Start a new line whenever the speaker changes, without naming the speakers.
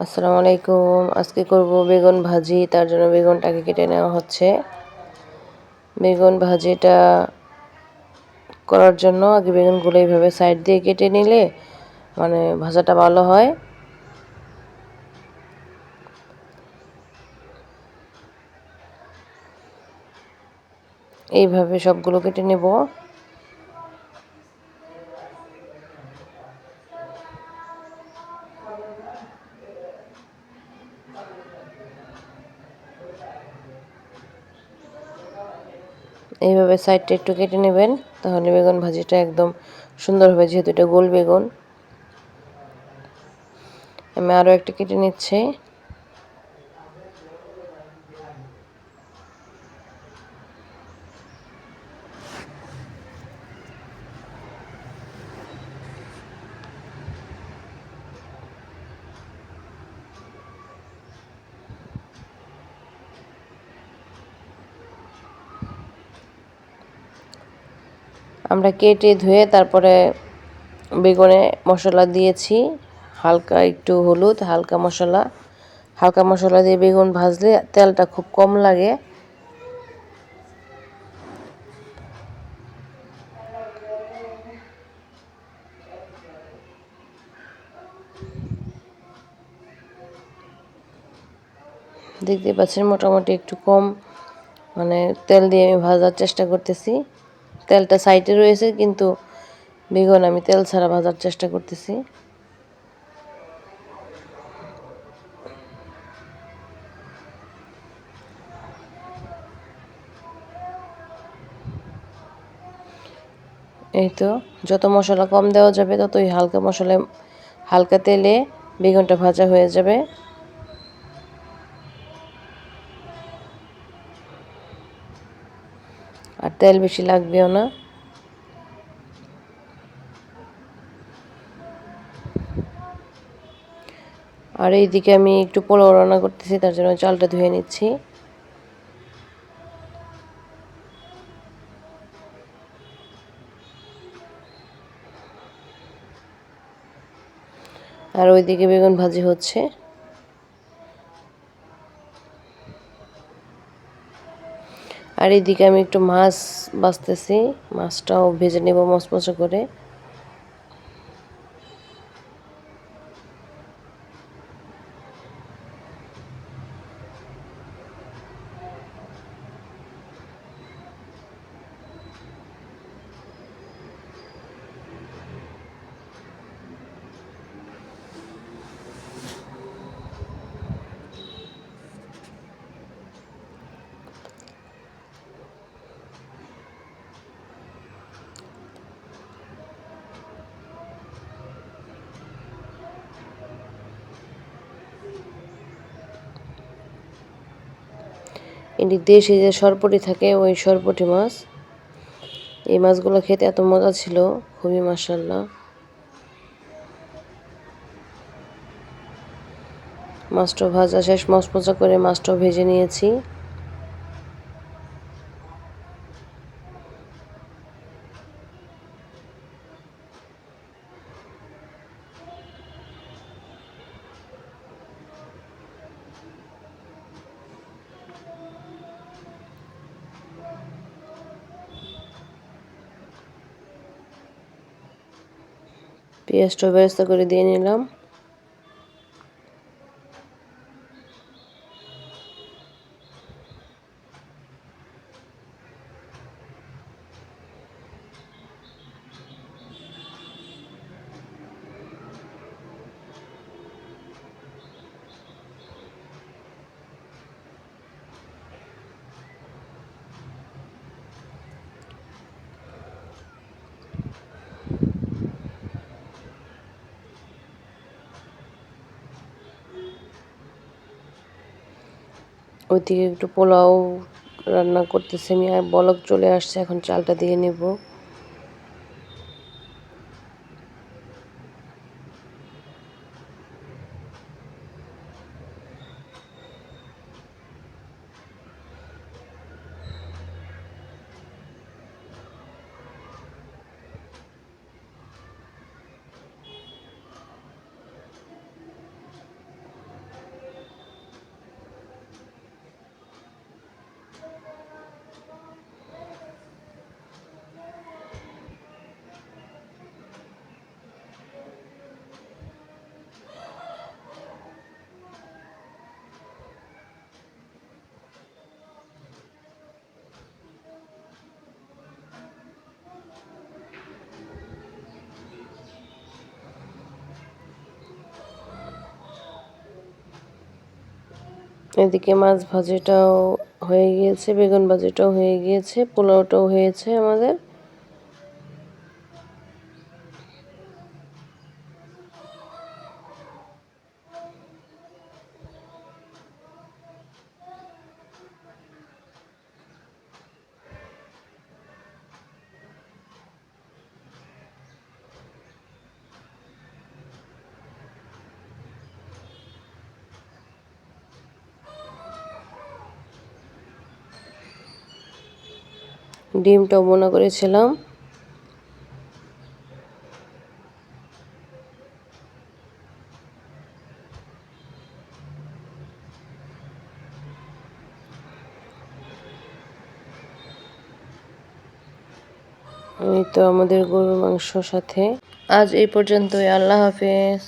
আসসালামু আলাইকুম। আজকে করব বেগুন ভাজি, তার জন্য বেগুনটাকে কেটে নেওয়া হচ্ছে। বেগুন ভাজিটা করার জন্য আগে বেগুনগুলো এইভাবে সাইড দিয়ে কেটে নিলে মানে ভাজাটা ভালো হয়। এইভাবে সবগুলো কেটে নেব। এইভাবে সাইডটা একটু কেটে নেবেন, তাহলে বেগুন ভাজিটা একদম সুন্দর হবে, যেহেতু এটা গোল বেগুন। আমি আরও একটা কেটে নিচ্ছি। আমরা কেটে ধুয়ে তারপরে বেগুনে মশলা দিয়েছি। হালকা একটু হলুদ, হালকা মশলা। হালকা মশলা দিয়ে বেগুন ভাজলে তেলটা খুব কম লাগে। দেখতে পাচ্ছেন, মোটামুটি একটু কম মানে তেল দিয়ে আমি ভাজার চেষ্টা করতেছি। তেলটা সাইডে রয়েছে, কিন্তু বেগুন আমি তেল ছাড়া ভাজার চেষ্টা করতেছি। এই তো, যত মশলা কম দেওয়া যাবে, ততই হালকা মশলায় হালকা তেলে বেগুনটা ভাজা হয়ে যাবে। আর তেল বেশি লাগবেও না। আর এইদিকে আমি একটু পোলাও রান্না করতেছি, তার জন্য চালটা ধুয়ে নিচ্ছি। আর ওইদিকে বেগুন ভাজি হচ্ছে। আর এদিকে আমি একটু মাছ বাছতেছি মাছটাও ভেজে নেব মচমচে করে। এটি দেশে যে সরপটি থাকে, ওই সরপটি মাছ। এই মাছগুলো খেতে এত মজা ছিল, খুবই মাসাল্লাহ মাছটা ভাজা শেষ মচমচা করে মাছটা ভেজে নিয়েছি। পেঁয়াজটা ব্যবস্থা করে দিয়ে নিলাম। ওইদিকে একটু পোলাও রান্না করতেছি আমি বলক চলে আসছে এখন চালটা দিয়ে নেব। এদিকে মাছ ভাজিটাও হয়ে গিয়েছে বেগুন ভাজিটাও হয়ে গিয়েছে পোলাওটাও হয়েছে আমাদের। ডিমটাও বোনা করেছিলাম। এই তো আমাদের গরুর মাংস সাথে। আজ এই পর্যন্তই আল্লাহ হাফেজ।